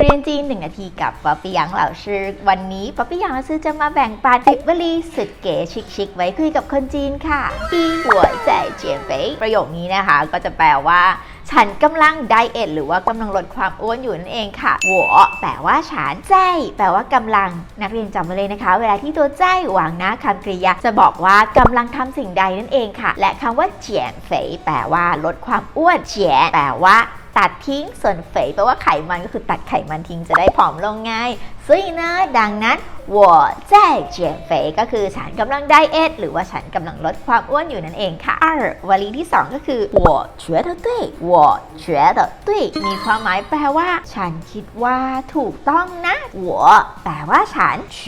เรียนจีนหนึ่งนาทีกับป๊อปปี้ยังเหล่าชื่อวันนี้ป๊อปปี้ยังเหล่าชื่อจะมาแบ่งปันสิบวลีสุดเก๋ชิคๆไว้คุยกับคนจีนค่ะอีหัวใจเจียนเฟยประโยคนี้นะคะ ก็จะแปลว่า ฉันกำลังไดเอทหรือว่ากำลังลดความอ้วนอยู่นั่นเองค่ะหัวแปลว่าฉันใจแปลว่ากำลังนักเรียนจำไว้เลยนะคะ เวลาที่ตัวใจวางหน้าคำกริยาจะบอกว่ากำลังทำสิ่งใดนั่นเองค่ะ และคำว่าเจียนเฟยแปลว่าลดความอ้วนเจียนแปลว่า ตัดทิ้งส่วนเฟยแปลว่าไขมันก็คือตัดไขมันทิ้งจะได้ผอมลงไงซึ่งนะดังนั้น我在减肥ก็คือฉันกำลังไดเอทหรือว่าฉันกำลังลดความอ้วนอยู่นั่นเองค่ะ二วลีที่ 2 ก็คือ我觉得对我觉得对มีความหมายแปลว่า ฉันคิดว่าถูกต้องนะ我แปลว่าฉัน觉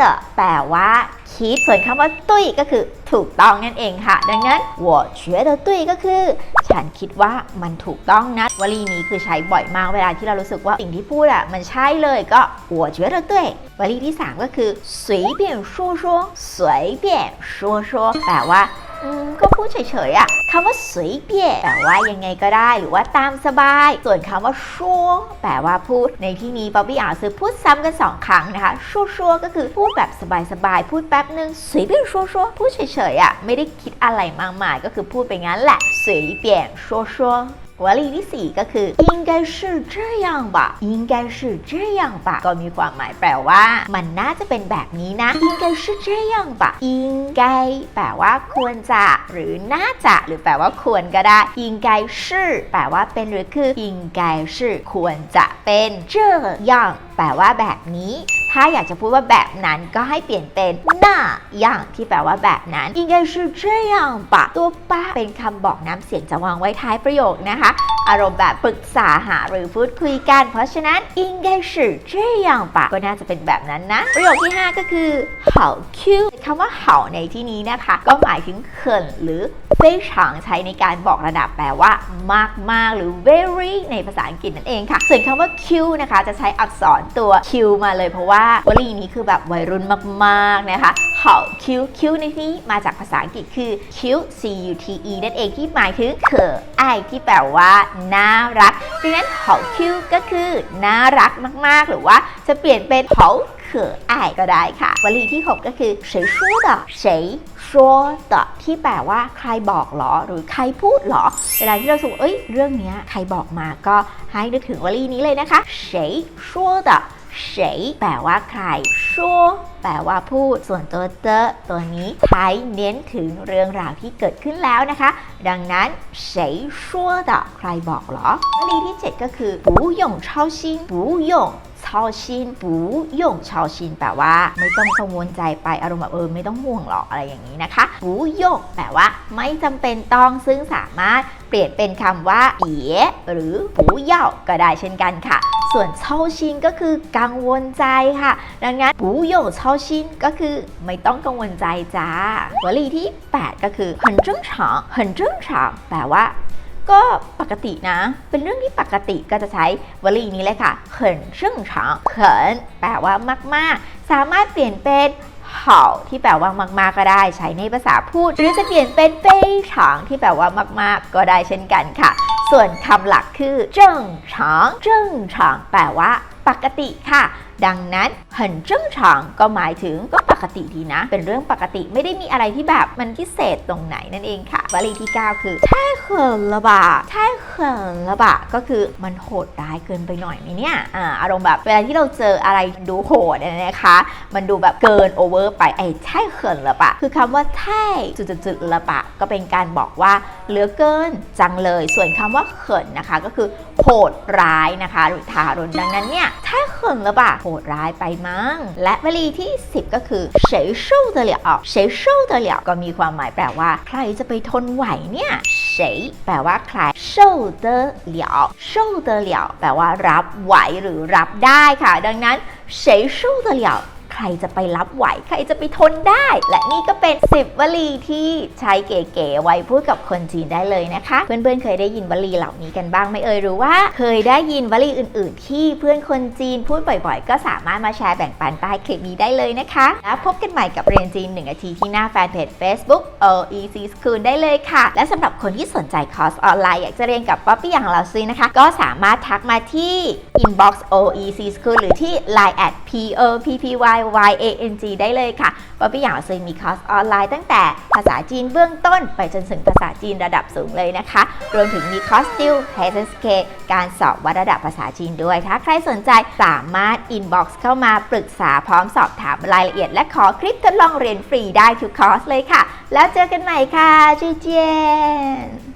得แปลว่าคิดส่วนคำว่าตุ้ยก็คือถูกต้องนั่นเองค่ะ ดังนั้น我觉得对ก็คือ ฉันคิดว่ามันถูกต้องนะ วลีนี้คือใช้บ่อยมากเวลาที่เรารู้สึกว่าสิ่งที่พูดอะมันใช่เลยก็我觉得对วลีที่ 3 ก็คือ随便说说随便说说แปลว่า อืมก็พูดเฉยๆอะคำว่าสวยเปี่ยแปลว่ายังไงก็ได้หรือว่าตามสบาย ส่วนคำว่าชัวแปลว่าพูด ในที่นี้ป๊อบบี้อ่านซื้อพูดซ้ำกันสองครั้งนะคะชัวชัวก็คือพูดแบบสบายๆ พูดแป๊บนึงสวยเปี่ยชัวชัวพูดเฉยๆอะไม่ได้คิดอะไรมากมายก็คือพูดไปงั้นแหละสวยเปี่ยชัวชัว วลีที่ 4 ก็คือ应该是这样吧应该是这样吧ก็มีความหมายแปลว่า มันน่าจะเป็นแบบนี้นะ应该是这样吧应该แปลว่าควรจะ หรือน่าจะ หรือแปลว่าควรก็ได้应该是แปลว่าเป็นหรือคือ应该是ควรจะเป็น这样แปลว่าแบบนี้ ถ้าอยากจะพูดว่าแบบนั้นก็ให้เปลี่ยนเป็น那样ที่แปลว่าแบบนั้น应该是这样吧ตัวป้าเป็นคำบอกน้ำเสียงจะวางไว้ท้ายประโยคนะคะ อารมณ์แบบปรึกษาหาหรือพูดคุยกัน เพราะฉะนั้น应该是这样吧ก็น่าจะเป็นแบบนั้นนะ ประโยคที่ 5 ก็คือ好 Q คำว่าเห่าในที่นี้นะคะ ก็หมายถึงเขินหรือ非常ใช้ในการบอกระดับแปลว่า มากมากๆหรือ very ในภาษาอังกฤษนั่นเองค่ะ ส่วนคำว่า Q นะคะ จะใช้อักษรตัว Q มาเลยเพราะว่า าวาวลีนี้คือแบบวัยรุ่นมากๆนะคะเขาคิวคิวในที่มาจากภาษาอังกฤษคือคิ้ว C U T E นั่นเองที่หมายถึงเขอไอที่แปลว่าน่ารักดังนั้นเขาคิวก็คือน่ารักมากๆ หรือว่าจะเปลี่ยนเป็นเขาเขอไอก็ได้ค่ะวลีที่หก็คือเฉยชู้ต่อเฉยชัที่แปลว่าใครบอกหรอ หรือใครพูดหรอ เวลาที่เราสูงเอ้ยเรื่องนี้ใครบอกมาก็ให้นึกถึงวลีนี้เลยนะคะเฉยชัวต่ 说的谁แปลว่าใครชัวแปลว่าพูด ส่วนตัวเตอตัวนี้ใช้เน้นถึงเรื่องราวที่เกิดขึ้นแล้วนะคะ ดังนั้น谁说的ใครบอกเหรอวลีที่ 7 ก็คือ不用操心不用 操心不用操心แปลว่า ไม่ต้องกังวลใจไปอารมณ์แบบเออไม่ต้องห่วงหรอกอะไรอย่างนี้นะคะ不用แปลว่า ไม่จำเป็นต้องซึ่งสามารถเปลี่ยนเป็นคำว่าเอียหรือ不要ก็ได้เช่นกันค่ะ ส่วนเช่าชินก็คือกังวลใจค่ะ ดังนั้น不用操心ก็คือไม่ต้องกังวลใจจ้าวลีที่ 8 ก็คือ很正常很正常แปลว่า ก็ปกตินะ เป็นเรื่องที่ปกติก็จะใช้วลีนี้เลยค่ะเขินช่างเขินแปลว่ามาก ๆ สามารถเปลี่ยนเป็นเห่าที่แปลว่ามาก ๆ ก็ได้ใช้ในภาษาพูด หรือจะเปลี่ยนเป็นเป้ยฉางที่แปลว่ามาก ๆ ก็ได้เช่นกันค่ะ ส่วนคำหลักคือเจิ้งฉางเจิ้งฉางแปลว่า ปกติค่ะ ดังนั้น很正常ก็หมายถึงก็ปกติดีนะ เป็นเรื่องปกติไม่ได้มีอะไรที่แบบมันพิเศษตรงไหนนั่นเองค่ะวลีที่ 9 คือ太狠了吧太狠了吧ก็คือมันโหดร้ายเกินไปหน่อยไหมเนี่ยอ่าอารมณ์แบบเวลาที่เราเจออะไรดูโหดเนี่ยนะคะ มันดูแบบเกินโอเวอร์ไปไอ้太狠了吧คือคำว่า太จุดๆๆละปะก็เป็นการบอกว่าเหลือเกินจังเลย ส่วนคำว่าเขินนะคะ ก็คือโหดร้ายนะคะหรือทารุณดังนั้นเนี่ย太狠了吧โห โหดร้ายไปมั้ง และวลีที่ 10 ก็คือเฉยสู้เธเหลียวเฉยสู้เเหลียวก็มีความหมายแปลว่า ใครจะไปทนไหวเนี่ยเฉยแปลว่าใครสู้เธอเหลียวสู้เธอเหลียวแปลว่ารับไหวหรือรับได้ค่ะ ดังนั้นเฉยสู้เเหลียว ใครจะไปรับไหว ใครจะไปทนได้ และนี่ก็เป็น 10 วลีที่ใช้เก๋ๆไว้พูดกับคนจีนได้เลยนะคะ เพื่อนๆ เคยได้ยินวลีเหล่านี้กันบ้างไหมเอ่ยหรือว่า เคยได้ยินวลีอื่น ๆ ที่เพื่อนคนจีนพูดบ่อยๆ ก็สามารถมาแชร์แบ่งปันใต้คลิปนี้ได้เลยนะคะแล้วพบกันใหม่กับเรียนจีน1นาทีที่หน้าแฟนเพจ Facebook OEC School ได้เลยค่ะ และสำหรับคนที่สนใจคอร์สออนไลน์อยากจะเรียนกับป๊อปปี้อย่างเราซื้อนะคะ ก็สามารถทักมาที่ inbox oec school หรือที่ line at p o p p YANG ได้เลยค่ะป๊อปปี้อยางซึ่งมีคอร์สออนไลน์ตั้งแต่ภาษาจีนเบื้องต้น ไปจนถึงภาษาจีนระดับสูงเลยนะคะ รวมถึงมีคอร์สติว HSK การสอบวัดระดับภาษาจีนด้วย ถ้าใครสนใจสามารถ inbox เข้ามาปรึกษาพร้อมสอบถามรายละเอียด และขอคลิปทดลองเรียนฟรีได้ทุกคอร์สเลยค่ะ แล้วเจอกันใหม่ค่ะจีเจียน